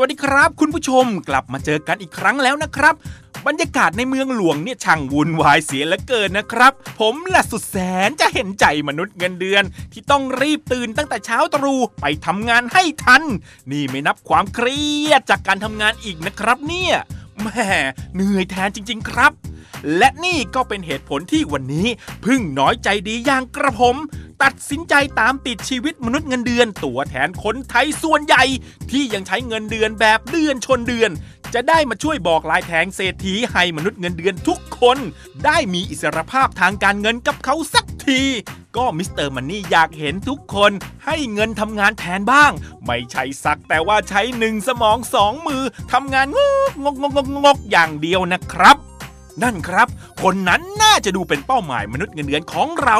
วัสดีครับ คุณผู้ชมกลับมาเจอกันอีกครั้งแล้วนะครับ บรรยากาศในเมืองหลวงเนี่ยช่างวุ่นวายเสียเหลือเกินนะครับ ผมและสุดแสนจะเห็นใจมนุษย์เงินเดือน ที่ต้องรีบตื่นตั้งแต่เช้าตรู่ไปทำงานให้ทัน นี่ไม่นับความเครียดจากการทำงานอีกนะครับเนี่ยแหมเหนื่อยแทนจริง ๆ ครับและนี่ก็เป็นเหตุผลที่วันนี้พึ่งน้อยใจดีอย่างกระผม ตัดสินใจตามติดชีวิตมนุษย์เงินเดือน ตัวแทนคนไทยส่วนใหญ่ ที่ยังใช้เงินเดือนแบบเดือนชนเดือน จะได้มาช่วยบอกลายแทงเศรษฐีให้มนุษย์เงินเดือนทุกคน ได้มีอิสรภาพทางการเงินกับเขาสักที ก็มิสเตอร์มันนี่อยากเห็นทุกคนให้เงินทำงานแทนบ้าง ไม่ใช่สักแต่ว่าใช้หนึ่งสมองสองมือทำงานงกงกงกงกงกอย่างเดียวนะครับนั่นครับ คนนั้นน่าจะดูเป็นเป้าหมายมนุษย์เงินเดือนของเรา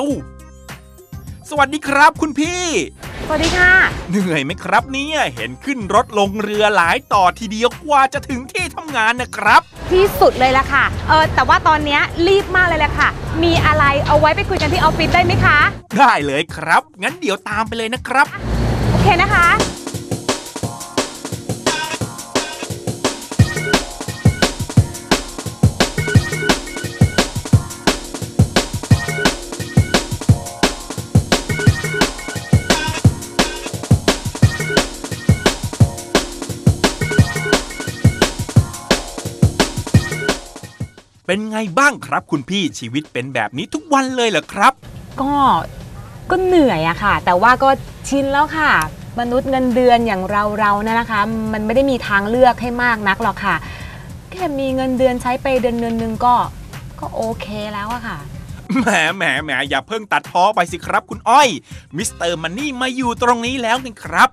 สวัสดีครับคุณพี่ สวัสดีค่ะ เหนื่อยไหมครับเนี่ยเห็นขึ้นรถลงเรือหลายต่อทีเดียวกว่าจะถึงที่ทำงานนะครับ ที่สุดเลยละค่ะ เออแต่ว่าตอนเนี้ยรีบมากเลยแหละค่ะ มีอะไรเอาไว้ไปคุยกันที่ออฟฟิศได้ไหมคะ ได้เลยครับ งั้นเดี๋ยวตามไปเลยนะครับ โอเคนะคะ เป็นไงบ้างครับ คุณพี่ชีวิตเป็นแบบนี้ทุกวันเลยเหรอครับ ก็ก็เหนื่อยอะค่ะ แต่ว่าก็ชินแล้วค่ะ มนุษย์เงินเดือนอย่างเราเราๆเนี่ยนะคะ มันไม่ได้มีทางเลือกให้มากนักหรอกค่ะ แค่มีเงินเดือนใช้ไปเดือนเดือนหนึงก็ ก็โอเคแล้วอะค่ะแหมแหมแหมอย่าเพิ่งตัดพ้อไปสิครับ คุณอ้อย มิสเตอร์มันนี่มาอยู่ตรงนี้แล้วนี่ครับ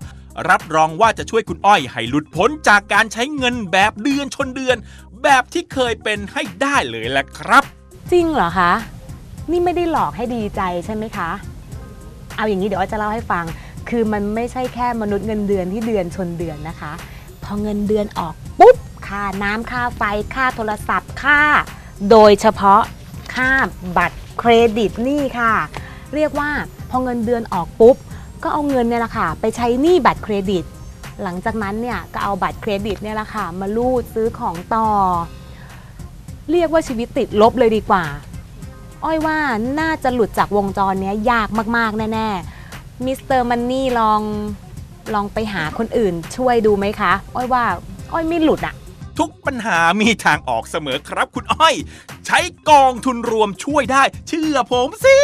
รับรองว่าจะช่วยคุณอ้อยให้หลุดพ้นจากการใช้เงินแบบเดือนชนเดือน แบบที่เคยเป็นให้ได้เลยแหละครับ จริงเหรอคะ นี่ไม่ได้หลอกให้ดีใจใช่ไหมคะ เอาอย่างนี้เดี๋ยวอ้อยจะเล่าให้ฟัง คือมันไม่ใช่แค่มนุษย์เงินเดือนที่เดือนชนเดือนนะคะ พอเงินเดือนออกปุ๊บค่าน้ำค่าไฟค่าโทรศัพท์ค่า โดยเฉพาะค่าบัตรเครดิตนี่ค่ะ เรียกว่าพอเงินเดือนออกปุ๊บ ก็เอาเงินเนี่ยแหละค่ะ ไปใช้หนี้บัตรเครดิต หลังจากนั้นเนี่ยก็เอาบัตรเครดิตเนี่ยแหละค่ะมาลูดซื้อของต่อ เรียกว่าชีวิตติดลบเลยดีกว่า อ้อยว่าน่าจะหลุดจากวงจรเนี้ยยากมากๆ แน่ๆมิสเตอร์มันนี่ลองลองไปหาคนอื่นช่วยดูไหมคะ อ้อยว่า อ้อยไม่หลุดอะทุกปัญหามีทางออกเสมอครับคุณอ้อย ใช้กองทุนรวมช่วยได้ เชื่อผมสิ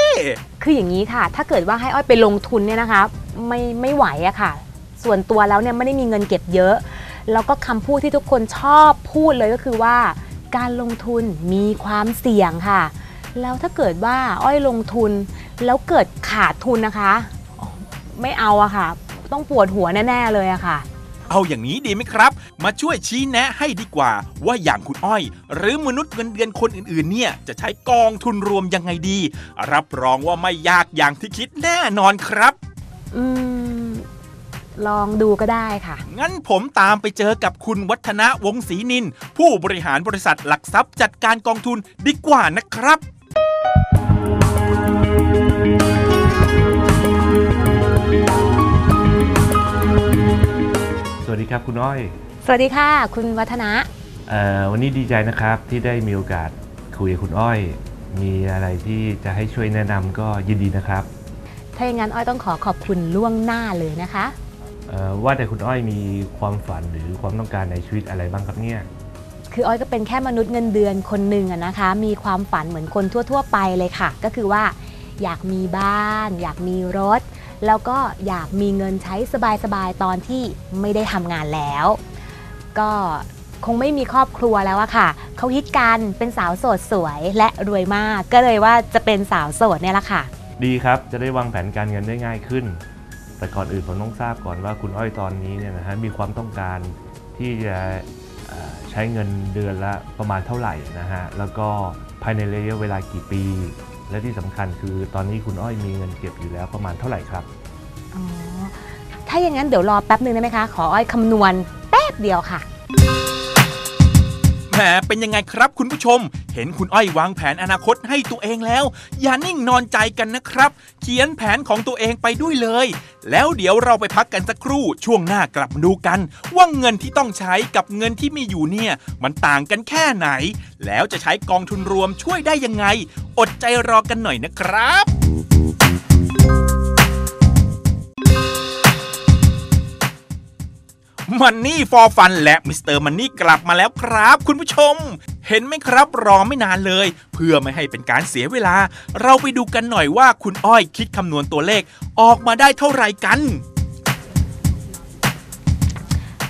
คืออย่างนี้ค่ะ ถ้าเกิดว่าให้อ้อยไปลงทุนเนี่ยนะคะ ไม่ไม่ไหวอะค่ะ ส่วนตัวแล้วเนี่ยไม่ได้มีเงินเก็บเยอะ แล้วก็คำพูดที่ทุกคนชอบพูดเลยก็คือว่า การลงทุนมีความเสี่ยงค่ะ แล้วถ้าเกิดว่าอ้อยลงทุนแล้วเกิดขาดทุนนะคะ ไม่เอาอะค่ะ ต้องปวดหัวแน่ ๆ เลยอะค่ะเอาอย่างนี้ดีไหมครับ มาช่วยชี้แนะให้ดีกว่า ว่าอย่างคุณอ้อย หรือมนุษย์เงินเดือนคนอื่นๆ เนี่ย จะใช้กองทุนรวมยังไงดี รับรองว่าไม่ยากอย่างที่คิดแน่นอนครับ อืม ลองดูก็ได้ค่ะ งั้นผมตามไปเจอกับคุณวัฒนะวงศรีนิน ผู้บริหารบริษัทหลักทรัพย์จัดการกองทุนดีกว่านะครับ สวัสดีครับคุณอ้อยสวัสดีค่ะ คุณวัฒนะ เอ่อวันนี้ดีใจนะครับที่ได้มีโอกาสคุยกับคุณอ้อย มีอะไรที่จะให้ช่วยแนะนำก็ยินดีนะครับ ถ้าอย่างนั้นอ้อยต้องขอขอบคุณล่วงหน้าเลยนะคะเอ่อ ว่าแต่คุณอ้อยมีความฝันหรือความต้องการในชีวิตอะไรบ้างครับเนี่ย คืออ้อยก็เป็นแค่มนุษย์เงินเดือนคนหนึ่งอะนะคะ มีความฝันเหมือนคนทั่ว ๆ ไปเลยค่ะ ก็คือว่าอยากมีบ้าน อยากมีรถ แล้วก็อยากมีเงินใช้สบายๆตอนที่ไม่ได้ทำงานแล้ว ก็คงไม่มีครอบครัวแล้วอะค่ะ เขาฮิตกันเป็นสาวโสดสวยและรวยมาก ก็เลยว่าจะเป็นสาวโสดเนี่ยแหละค่ะ ดีครับจะได้วางแผนการเงินได้ง่ายขึ้น แต่ก่อนอื่นผมต้องทราบก่อนว่าคุณอ้อยตอนนี้เนี่ยนะฮะมีความต้องการที่จะใช้เงินเดือนละประมาณเท่าไหร่นะฮะแล้วก็ภายในระยะเวลากี่ปี และที่สำคัญคือตอนนี้คุณอ้อยมีเงินเก็บอยู่แล้วประมาณเท่าไหร่ครับอ๋อถ้าอย่างนั้นเดี๋ยวรอแป๊บหนึ่งได้ไหมคะ ขออ้อยคำนวณแป๊บเดียวค่ะ เป็นยังไงครับคุณผู้ชม เห็นคุณอ้อยวางแผนอนาคตให้ตัวเองแล้ว อย่านิ่งนอนใจกันนะครับ เขียนแผนของตัวเองไปด้วยเลย แล้วเดี๋ยวเราไปพักกันสักครู่ช่วงหน้ากลับมาดูกัน ว่าเงินที่ต้องใช้กับเงินที่มีอยู่เนี่ย มันต่างกันแค่ไหน แล้วจะใช้กองทุนรวมช่วยได้ยังไง อดใจรอกันหน่อยนะครับ มันนี่ฟอร์ฟันและมิสเตอร์มันนี่กลับมาแล้วครับคุณผู้ชม เห็นไหมครับรอไม่นานเลย เพื่อไม่ให้เป็นการเสียเวลา เราไปดูกันหน่อยว่าคุณอ้อยคิดคำนวณตัวเลขออกมาได้เท่าไหร่กัน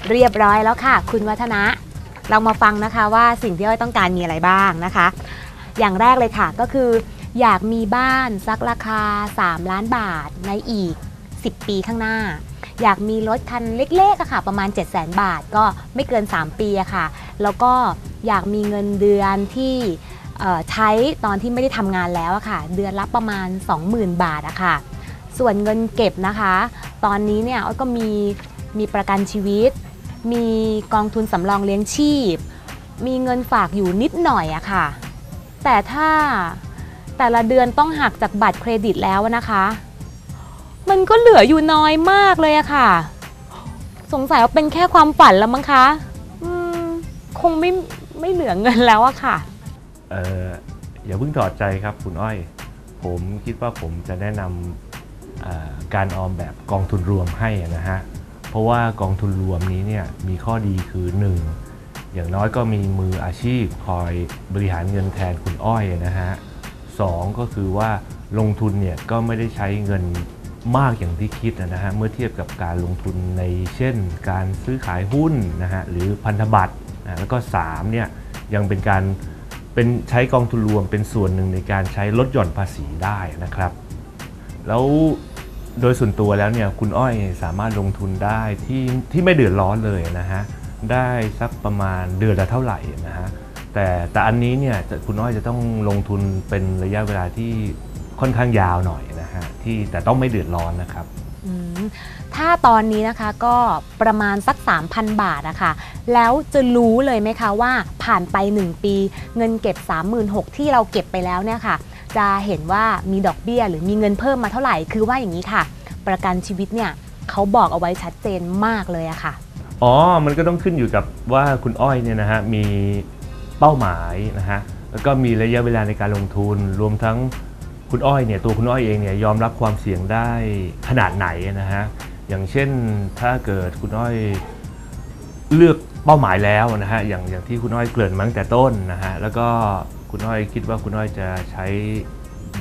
เรียบร้อยแล้วค่ะ คุณวัฒนะ เรามาฟังนะคะว่าสิ่งที่อ้อยต้องการมีอะไรบ้างนะคะ อย่างแรกเลยค่ะก็คือ อยากมีบ้านสักราคา 3 ล้านบาทในอีก 10 ปีข้างหน้า อยากมีรถคันเล็กๆอะค่ะ ประมาณ 7 0 0 0 0 0 บาทก็ไม่เกิน 3 ปีอะค่ะ แล้วก็อยากมีเงินเดือนที่ใช้ตอนที่ไม่ได้ทำงานแล้วอะค่ะ เดือนละประมาณ 20,000 บาทอะค่ะ ส่วนเงินเก็บนะคะ ตอนนี้เนี่ยอ้อยก็มีมีประกันชีวิต มีกองทุนสำรองเลี้ยงชีพ มีเงินฝากอยู่นิดหน่อยอะค่ะ แต่ถ้าแต่ละเดือนต้องหักจากบัตรเครดิตแล้วนะคะ มันก็เหลืออยู่น้อยมากเลยอะค่ะ สงสัยว่าเป็นแค่ความฝันแล้วมั้งคะอืมคงไม่ไม่เหลือเงินแล้วอะค่ะ เอ่ออย่าเพิ่งถอดใจครับคุณอ้อย ผมคิดว่าผมจะแนะนำเอ่อการออมแบบกองทุนรวมให้นะฮะ เพราะว่ากองทุนรวมนี้เนี่ยมีข้อดีคือ 1. อย่างน้อยก็มีมืออาชีพคอยบริหารเงินแทนคุณอ้อยนะฮะสองก็คือว่าลงทุนเนี่ยก็ไม่ได้ใช้เงิน มากอย่างที่คิดนะฮะเมื่อเทียบกับการลงทุนในเช่น การซื้อขายหุ้นนะฮะหรือพันธบัตรนะแล้วก็3เนี่ยยังเป็นการเป็นใช้กองทุนรวมเป็นส่วนหนึ่งในการใช้ลดหย่อนภาษีได้นะครับ แล้วโดยส่วนตัวแล้วเนี่ยคุณอ้อยสามารถลงทุนได้ที่ที่ไม่เดือดร้อนเลยนะฮะได้สักประมาณเดือนละเท่าไหร่นะฮะแต่แต่อันนี้เนี่ยคุณอ้อยจะต้องลงทุนเป็นระยะเวลาที่ค่อนข้างยาวหน่อย ฮะที่แต่ต้องไม่เดือดร้อนนะครับ อืมถ้าตอนนี้นะคะก็ประมาณสัก 3,000 บาทอะค่ะ แล้วจะรู้เลยไหมคะว่าผ่านไป 1 ปี เงินเก็บ 36,000ที่เราเก็บไปแล้วเนี่ยค่ะ จะเห็นว่ามีดอกเบี้ยหรือมีเงินเพิ่มมาเท่าไหร่คือว่าอย่างนี้ค่ะ ประกันชีวิตเนี่ยเขาบอกเอาไว้ชัดเจนมากเลยอะค่ะ อ๋อ มันก็ต้องขึ้นอยู่กับว่าคุณอ้อยเนี่ยนะฮะมีเป้าหมายนะฮะแล้วก็มีระยะเวลาในการลงทุนรวมทั้ง คุณอ้อยเนี่ยตัวคุณอ้อยเองเนี่ยยอมรับความเสี่ยงได้ขนาดไหนนะฮะอย่างเช่นถ้าเกิดคุณอ้อยเลือกเป้าหมายแล้วนะฮะอย่างอย่างที่คุณอ้อยเกริ่นมาตั้งแต่ต้นนะฮะแล้วก็คุณอ้อยคิดว่าคุณอ้อยจะใช้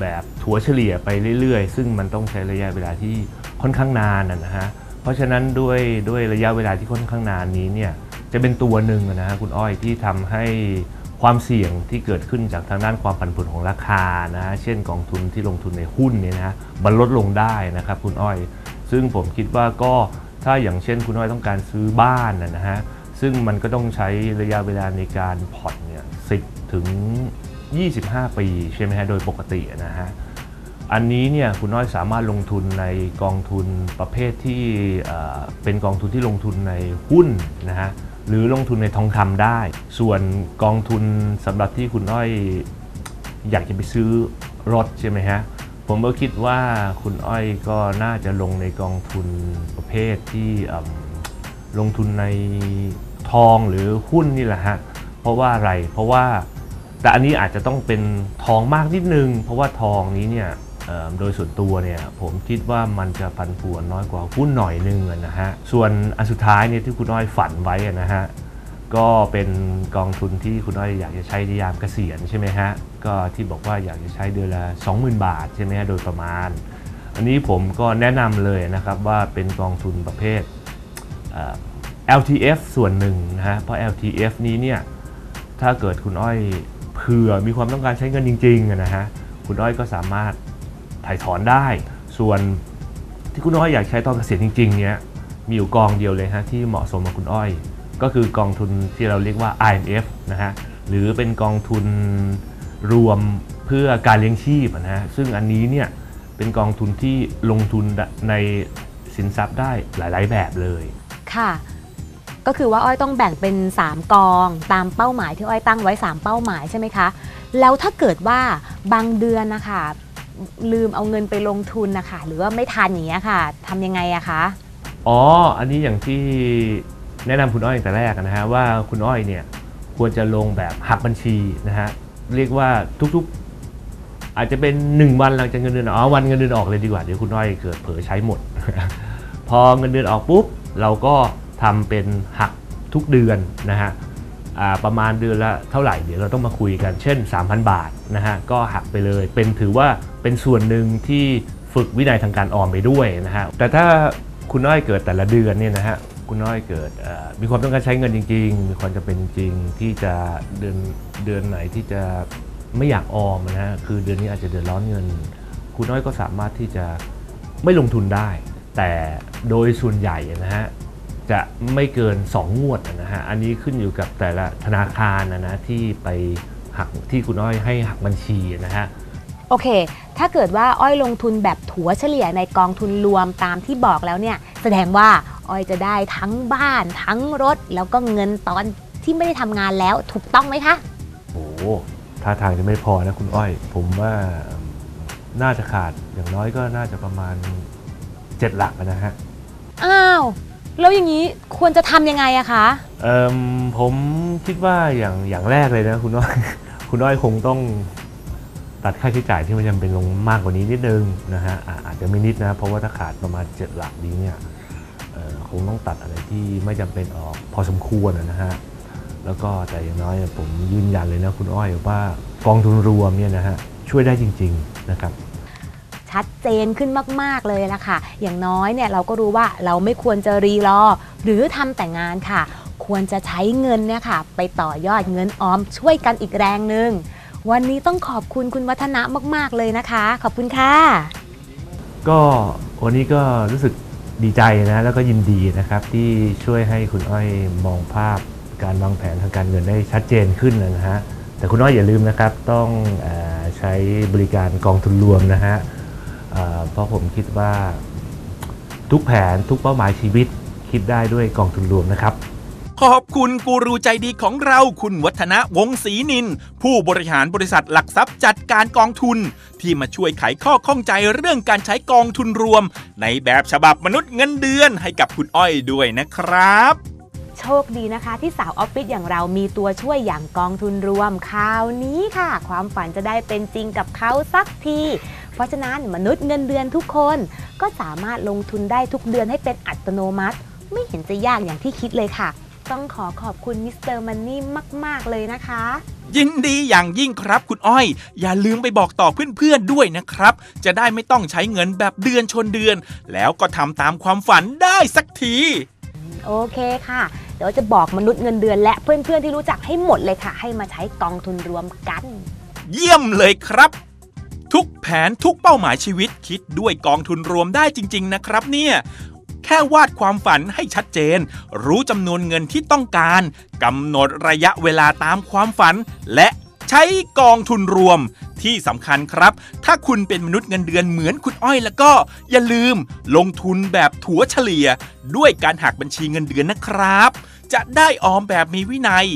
แบบถัวเฉลี่ยไปเรื่อยๆ ซึ่งมันต้องใช้ระยะเวลาที่ค่อนข้างนานนะฮะเพราะฉะนั้นด้วยด้วยระยะเวลาที่ค่อนข้างนานนี้เนี่ยจะเป็นตัวหนึ่งนะฮะคุณอ้อยที่ทำให้ ความเสี่ยงที่เกิดขึ้นจากทางด้านความผันผวนของราคานะฮะเช่นกองทุนที่ลงทุนในหุ้นเนี่ยนะฮะมันลดลงได้นะครับคุณอ้อย ซึ่งผมคิดว่าก็ถ้าอย่างเช่นคุณอ้อยต้องการซื้อบ้านนะฮะซึ่งมันก็ต้องใช้ระยะเวลาในการผ่อนเนี่ยสิถึง 25 ปีใช่ไหมฮะโดยปกตินะฮะอันนี้เนี่ยคุณน้อยสามารถลงทุนในกองทุนประเภทที่เป็นกองทุนที่ลงทุนในหุ้นนะฮะ หรือลงทุนในทองคำได้ ส่วนกองทุนสำหรับที่คุณน้อยอยากจะไปซื้อรถใช่ไหมฮะ ผมก็คิดว่าคุณอ้อยก็น่าจะลงในกองทุนประเภทที่ลงทุนในทองหรือหุ้นนี่แหละฮะ เพราะว่าอะไร เพราะว่าแต่อันนี้อาจจะต้องเป็นทองมากนิดนึง เพราะว่าทองนี้เนี่ย โดยส่วนตัวเนี่ยผมคิดว่ามันจะพันผวนน้อยกว่าหุ้นหน่อยนึงนะฮะ ส่วนอันสุดท้ายเนี่ยที่คุณน้อยฝันไว้นะฮะ ก็เป็นกองทุนที่คุณน้อยอยากจะใช้ในยามเกษียณใช่ไหมฮะ ก็ที่บอกว่าอยากจะใช้เดือนละ 20,000 บาทใช่ไหมฮะโดยประมาณ อันนี้ผมก็แนะนำเลยนะครับว่าเป็นกองทุนประเภทเ LTF ส่วนหนึ่งนะฮะ เพราะ LTF นี้เนี่ยถ้าเกิดคุณอ้อยเผื่อมีความต้องการใช้เงินจริงๆนะฮะ คุณอ้อยก็สามารถ ถ่ายถอนได้ ส่วนที่คุณอ้อยอยากใช้ตอนเกษียณจริงๆเนี่ยมีอยู่กองเดียวเลยฮะที่เหมาะสมกับคุณอ้อย ก็คือกองทุนที่เราเรียกว่า IMF นะฮะหรือเป็นกองทุนรวมเพื่อการเลี้ยงชีพนะฮะซึ่งอันนี้เนี่ยเป็นกองทุนที่ลงทุนในสินทรัพย์ได้หลาย ๆ แบบเลยค่ะก็คือว่าอ้อยต้องแบ่งเป็น 3 กองตามเป้าหมายที่อ้อยตั้งไว้ 3 เป้าหมายใช่ไหมคะ แล้วถ้าเกิดว่าบางเดือนนะคะ ลืมเอาเงินไปลงทุนนะคะหรือว่าไม่ทันอย่างเงี้ยค่ะทำยังไงอะคะอ๋อ อันนี้อย่างที่แนะนำคุณอ้อยตั้งแต่แรกนะฮะว่าคุณอ้อยเนี่ยควรจะลงแบบหักบัญชีนะฮะเรียกว่าทุกๆ อาจจะเป็น 1 วันหลังจากเงินเดือนออกอ๋อวันเงินเดือนออกเลยดีกว่าเดี๋ยวคุณอ้อยเกิดเผลอใช้หมด พอเงินเดือนออกปุ๊บเราก็ทำเป็นหักทุกเดือนนะฮะ ประมาณเดือนละเท่าไหร่เดี๋ยวเราต้องมาคุยกัน เช่น 3,000 บาทนะฮะก็หักไปเลย เป็นถือว่าเป็นส่วนหนึ่งที่ฝึกวินัยทางการออมไปด้วยนะฮะแต่ถ้าคุณน้อยเกิดแต่ละเดือนเนี่ยนะฮะคุณน้อยเกิดมีความต้องการใช้เงินจริง ๆ มีความจำเป็นจริงที่จะเดือนเดือนไหนที่จะไม่อยากออมนะฮะคือเดือนนี้อาจจะเดือดร้อนเงิน คุณน้อยก็สามารถที่จะไม่ลงทุนได้ แต่โดยส่วนใหญ่นะฮะ จะไม่เกิน 2 งวดนะฮะ อันนี้ขึ้นอยู่กับแต่ละธนาคารนะนะที่ไปหักที่คุณอ้อยให้หักบัญชีนะฮะ โอเค ถ้าเกิดว่าอ้อยลงทุนแบบถัวเฉลี่ยในกองทุนรวมตามที่บอกแล้วเนี่ย แสดงว่าอ้อยจะได้ทั้งบ้านทั้งรถ แล้วก็เงินตอนที่ไม่ได้ทำงานแล้วถูกต้องไหมคะ โอ้โหท่าทางจะไม่พอนะคุณอ้อย ผมว่าน่าจะขาดอย่างน้อยก็น่าจะประมาณ 7 หลักนะฮะ อ้าว แล้วอย่างนี้ควรจะทำยังไงอะคะ เอ่มผมคิดว่าอย่างอย่างแรกเลยนะคุณอ้อย คุณอ้อยคงต้องตัดค่าใช้จ่ายที่มันจำเป็นลงมากกว่านี้นิดนึงนะฮะอะอาจจะไม่นิดนะ เพราะว่าถ้าขาดประมาณ7หลักนี้เนี่ยเอ่อคงต้องตัดอะไรที่ไม่จำเป็นออกพอสมควรนะฮะแล้วก็แต่อย่างน้อยผมยืนยันเลยนะคุณอ้อยว่ากองทุนรวมเนี่ยนะฮะช่วยได้จริง ๆ นะครับ ชัดเจนขึ้นมาก ๆ เลยละค่ะ อย่างน้อยเนี่ยเราก็รู้ว่าเราไม่ควรจะรีรอ หรือทำแต่งานค่ะ ควรจะใช้เงินเนี่ยค่ะ ไปต่อยอดเงินออมช่วยกันอีกแรงหนึ่งวันนี้ต้องขอบคุณคุณวัฒนะมาก ๆ เลยนะคะ ขอบคุณค่ะ ก็วันนี้ก็รู้สึกดีใจนะแล้วก็ยินดีนะครับที่ช่วยให้คุณอ้อยมองภาพการวางแผนทางการเงินได้ชัดเจนขึ้นนะฮะแต่คุณอ้อยอย่าลืมนะครับต้องอใช้บริการกองทุนรวมนะฮะ เพราะผมคิดว่าทุกแผนทุกเป้าหมายชีวิตคิดได้ด้วยกองทุนรวมนะครับ ขอบคุณกูรูใจดีของเราคุณวัฒนะวงศรีนิน ผู้บริหารบริษัทหลักทรัพย์จัดการกองทุน ที่มาช่วยไขข้อข้องใจเรื่องการใช้กองทุนรวม ในแบบฉบับมนุษย์เงินเดือนให้กับคุณอ้อยด้วยนะครับโชคดีนะคะที่สาวออฟฟิศอย่างเรามีตัวช่วยอย่างกองทุนรวมคราวนี้ค่ะ ความฝันจะได้เป็นจริงกับเขาสักที เพราะฉะนั้นมนุษย์เงินเดือนทุกคนก็สามารถลงทุนได้ทุกเดือนให้เป็นอัตโนมัติ ไม่เห็นจะยากอย่างที่คิดเลยค่ะ ต้องขอขอบคุณมิสเตอร์มันนี่มาก ๆ เลยนะคะยินดีอย่างยิ่งครับคุณอ้อย อย่าลืมไปบอกต่อเพื่อนๆด้วยนะครับ จะได้ไม่ต้องใช้เงินแบบเดือนชนเดือน แล้วก็ทำตามความฝันได้สักที โอเคค่ะ เดี๋ยวจะบอกมนุษย์เงินเดือนและเพื่อนๆที่รู้จักให้หมดเลยค่ะ ให้มาใช้กองทุนรวมกัน เยี่ยมเลยครับ ทุกแผนทุกเป้าหมายชีวิตคิดด้วยกองทุนรวมได้จริง ๆ นะครับ เนี่ยแค่วาดความฝันให้ชัดเจน รู้จำนวนเงินที่ต้องการกำหนดระยะเวลาตามความฝัน และใช้กองทุนรวมที่สำคัญครับ ถ้าคุณเป็นมนุษย์เงินเดือนเหมือนคุณอ้อยแล้วก็ อย่าลืมลงทุนแบบถัวเฉลี่ย ด้วยการหักบัญชีเงินเดือนนะครับ จะได้ออมแบบมีวินัย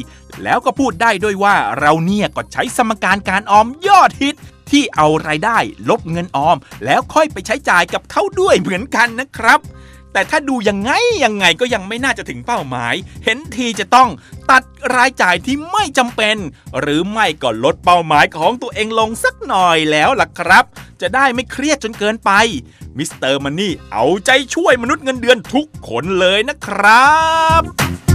แล้วก็พูดได้ด้วยว่าเราเนี่ยก็ใช้สมการการออมยอดฮิต ที่เอารายได้ลบเงินออม แล้วค่อยไปใช้จ่ายกับเขาด้วยเหมือนกันนะครับ แต่ถ้าดูยังไงยังไงก็ยังไม่น่าจะถึงเป้าหมาย เห็นทีจะต้องตัดรายจ่ายที่ไม่จำเป็น หรือไม่ก็ลดเป้าหมายของตัวเองลงสักหน่อยแล้วล่ะครับ จะได้ไม่เครียดจนเกินไปมิสเตอร์มันนี่เอาใจช่วยมนุษย์เงินเดือนทุกคนเลยนะครับ